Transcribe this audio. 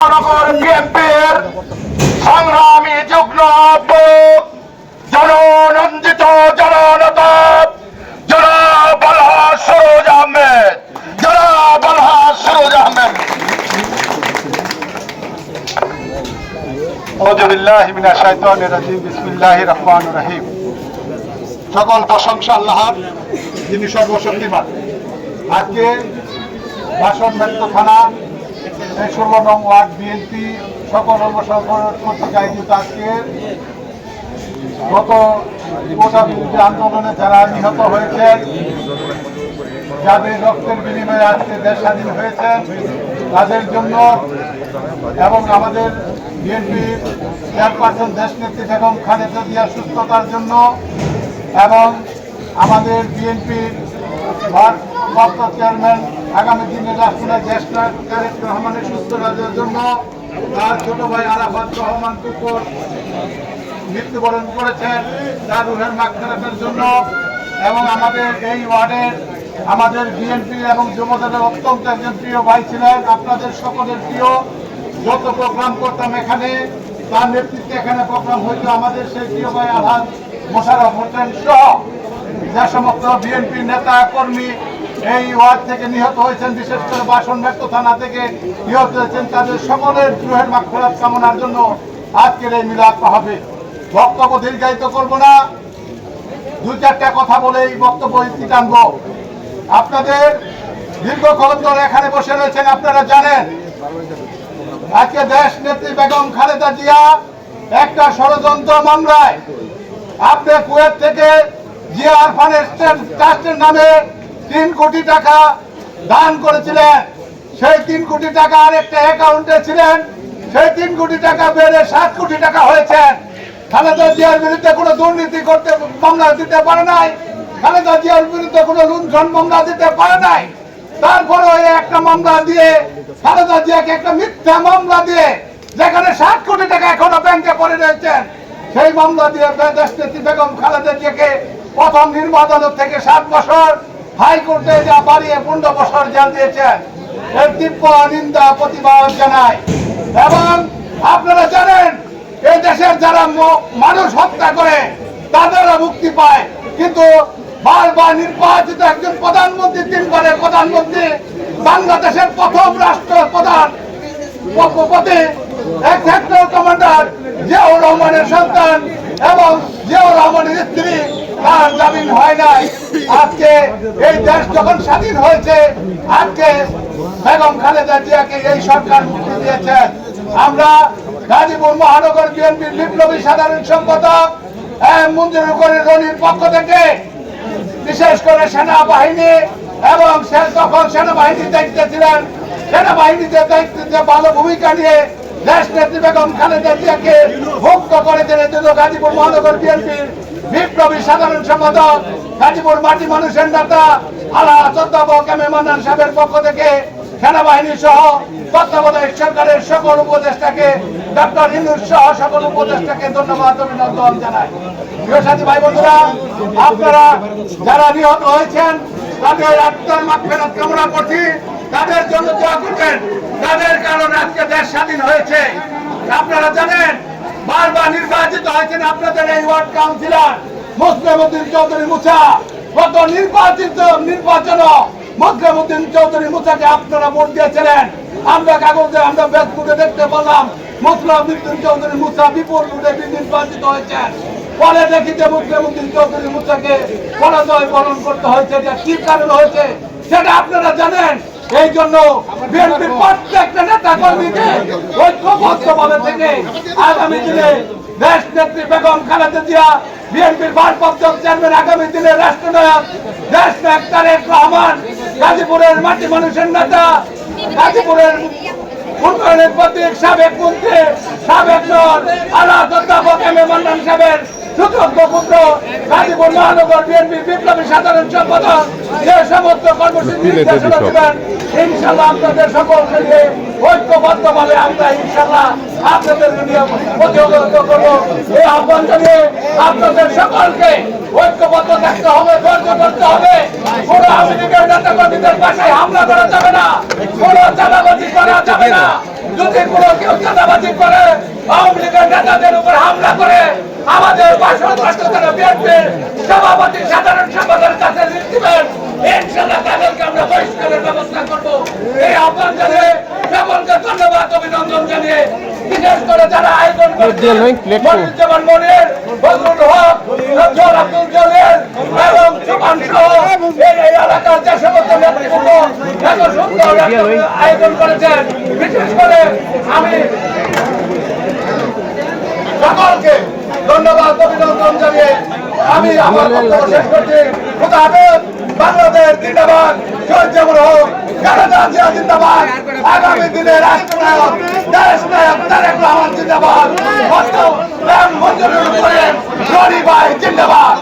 মহানগর বিএনপির সংগ্রামী যুগ্ম আহ্বায়ক, জননন্দিত জননেতা জনাব আলহাজ সরোজ আহমেদ, জনাব আলহাজ সরোজ আহমেদ। সকল প্রশংসা আল্লাহর, যিনি সর্বশক্তিমান। আজকে থানা ষোলো নং ওয়ার্ড বিএনপি সকল কর্তৃক আয়োজিত আজকে গত কোটা বিরোধী আন্দোলনে যারা নিহত হয়েছেন, যাদের রক্তের বিনিময়ে আজকে দেশ স্বাধীন হয়েছেন তাদের জন্য এবং আমাদের বিএনপির চেয়ারপারসন দেশনেত্রী বেগম খালেদা জিয়ার সুস্থতার জন্য এবং আমাদের বিএনপির ভারপ্রাপ্ত চেয়ারম্যান আগামী দিনে রাষ্ট্রনাথ দেশ তারেক রহমানের সুস্থতার জন্য তার ছোট ভাই আরাফাত রহমান কুকুর মৃত্যুবরণ করেছেন তার রুহের মাগফিরাতের জন্য এবং আমাদের এই ওয়ার্ডের আমাদের বিএনপি এবং যুবদলের অত্যন্ত একজন প্রিয় ভাই ছিলেন, আপনাদের সকলের প্রিয় যত প্রোগ্রাম করতাম এখানে, তার নেতৃত্বে এখানে প্রোগ্রাম হইতো আমাদের সেই প্রিয় ভাই আলহাজ মোশারফ হোসেন সহ। যে সমস্ত বিএনপি নেতা, কর্মী এই ওয়ার্ড থেকে নিহত হয়েছেন বিশেষ করে বাসন ব্যক্ত থানা থেকে নিহত হয়েছেন তাদের সকলের গৃহের মাগফিরাত কামনার জন্য আজকের এই মিলাদ হবে বক্তব্য দীর্ঘায়িত করব না। দু চারটা কথা বলে এই বক্তব্য ইতি টানবো আপনাদের দীর্ঘক্ষণ ধরে এখানে বসে রয়েছেন, আপনারা জানেন। আজকে দেশ নেত্রী বেগম খালেদা জিয়া একটা ষড়যন্ত্র মামলায় আপনি কুয়েত থেকে জিয়া আরফানের ট্রাস্টের নামে তিন কোটি টাকা দান করেছিলেন। সেই তিন কোটি টাকা আরেকটা অ্যাকাউন্টে ছিলেন। সেই তিন কোটি টাকা বেড়ে সাত কোটি টাকা হয়েছেন খালেদা জিয়ার বিরুদ্ধে কোনো দুর্নীতি করতে মামলা দিতে পারে নাই। খালেদা জিয়ার বিরুদ্ধে কোনো লুণ্ঠন মামলা দিতে পারে নাই। তারপরে ওই একটা মামলা দিয়ে, খালেদা জিয়াকে একটা মিথ্যা মামলা দিয়ে, যেখানে ষাট কোটি টাকা এখনও ব্যাংকে পড়ে রয়েছেন সেই মামলা দিয়ে দেশনেত্রী বেগম খালেদা জিয়াকে প্রথম আদালত থেকে সাত বছর হাইকোর্টে যা বাড়িয়ে পনেরো বছর জেল দিয়েছেন, এর তীব্র নিন্দা, প্রতিবাদ জানায় এবং আপনারা জানেন এই দেশের যারা মানুষ হত্যা করে, তাদেরও মুক্তি পায়। কিন্তু বারবার নির্বাচিত একজন প্রধানমন্ত্রী, তিনবারের প্রধানমন্ত্রী, বাংলাদেশের প্রথম রাষ্ট্র প্রধান পদে এক সেক্টর কমান্ডার, জিয়াউর রহমানের সন্তান এবং জিয়াউর রহমানের স্ত্রী তার জামিন হয় নাই। আজকে এই দেশ যখন স্বাধীন হয়েছে, আজকে বেগম খালেদা জিয়াকে এই সরকার মুক্তি দিয়েছেন আমরা গাজীপুর মহানগর বিএনপির বিপ্লবী সাধারণ সম্পাদক মঞ্জুর করে রনির পক্ষ থেকে বিশেষ করে সেনাবাহিনী এবং তখন সেনাবাহিনীর দায়িত্বে ছিলেন। সেনাবাহিনীতে দায়িত্বে ভালো ভূমিকা নিয়ে দেশ নেত্রী বেগম খালেদা জিয়াকে মুক্ত করেছেন এজন্য গাজীপুর মহানগর বিএনপির বিপ্লবী সাধারণ সম্পাদক, গাজীপুর মাটি মানুষের নেতা, আলা চন্দ্রবাবু কেমে মান্নান সাহেবের পক্ষ থেকে সেনাবাহিনী সহ তত্ত্বাবধায়ক সরকারের সকল উপদেষ্টাকে, ডক্টর ইন্দুর সহ সকল উপদেষ্টাকে ধন্যবাদ, অভিনন্দন জানাই। প্রিয় ভাই বন্ধুরা আপনারা যারা নিহত হয়েছেন, তাদের আত্মার মাগফিরাত কামনা করছি। তাদের জন্য দোয়া করবেন। তাদের কারণে আজকে দেশ স্বাধীন হয়েছে। আপনারা জানেন, বারবার নির্বাচিত হয়েছেন আপনাদের এই ওয়ার্ড কাউন্সিলর মুসলিম উদ্দিন চৌধুরী মুছা। গত নির্বাচিত নির্বাচন মুসলিম উদ্দিন চৌধুরী মুছাকে আপনারা ভোট দিয়েছিলেন। আমরা কাগজে, আমরা ফেসবুকে দেখতে পেলাম, মুসলিম উদ্দিন চৌধুরী মুছা বিপুল ভোটে নির্বাচিত হয়েছেন। পরে দেখিতে মুসলিম উদ্দিন চৌধুরী মুছাকে পরাজয় বরণ করতে হয়েছে। কি কারণ হয়েছে? সেটা আপনারা জানেন। এই জন্য বিএনপির প্রত্যেকটা নেতা কর্মীকে ঐক্যবদ্ধভাবে থেকে আগামী দিনে দেশ নেত্রী বেগম খালেদা জিয়া বিএনপির ভারপ্রাপ্ত চেয়ারম্যান আগামী দিনে রাষ্ট্রনায়ক দেশ নায়ক তারেক রহমান, গাজীপুরের মাটি মানুষের নেতা, গাজীপুরের উন্নয়নের প্রতীক সাবেক মন্ত্রী, সাবেক নর আলা অধ্যাপক এম এ মান্নান সাহেবের সুযোগ্য পুত্র গাজীপুর মহানগর বিএনপি বিপ্লবী সাধারণ সম্পাদক যে সমস্ত কর্মসূচি নির্দেশনা দেবেন ইনশাল্লাহ আপনাদের সকলকে নিয়ে ঐক্যবদ্ধভাবে আমরা ইনশাল্লাহ আপনাদের প্রতিহত করব। এই আহ্বান জানিয়ে আপনাদের সকলকে ঐক্যবদ্ধ থাকতে হবে ধৈর্য করতে হবে। কোনো আমেরিকার নেতা কর্মীদের পাশে হামলা করা যাবে না কোনো চাঁদাবাজি করা যাবে না। যদি কোনো কেউ চাঁদাবাজি করে আওয়ামী লীগের নেতাদের উপর হামলা করে আমাদের বাসন বাসনের বিএনপির সভাপতি সাধারণ সম্পাদকের কাছে লিখ দিবেন ইনশাল্লাহ তাদেরকে আমরা বহিষ্কারের ব্যবস্থা করব। এই আহ্বান জানিয়ে সকলকে ধন্যবাদ অভিনন্দন জানিয়ে বিশেষ করে যারা আয়োজন করেছে মনিরুজ্জামান মনির বদরুল হক নজর আব্দুল জলিল এবং সুমান সহ এই এই এলাকার যে সমস্ত নেতৃবৃন্দ এত সুন্দর আয়োজন করেছেন। বিশেষ করে আমি সকলকে ধন্যবাদ অভিনন্দন জানিয়ে আমি আমার শেষ করছি। খুদা হাফেজ বাংলাদেশ জিন্দাবাদ। শহীদ যেমন হোক জিন্দাবাদ। আগামী দিনে রাষ্ট্রনায়ক দেশ নায়ক তারেক রহমান জিন্দাবাদ। মঞ্জুর করেন। গরিবাই জিন্দাবাদ।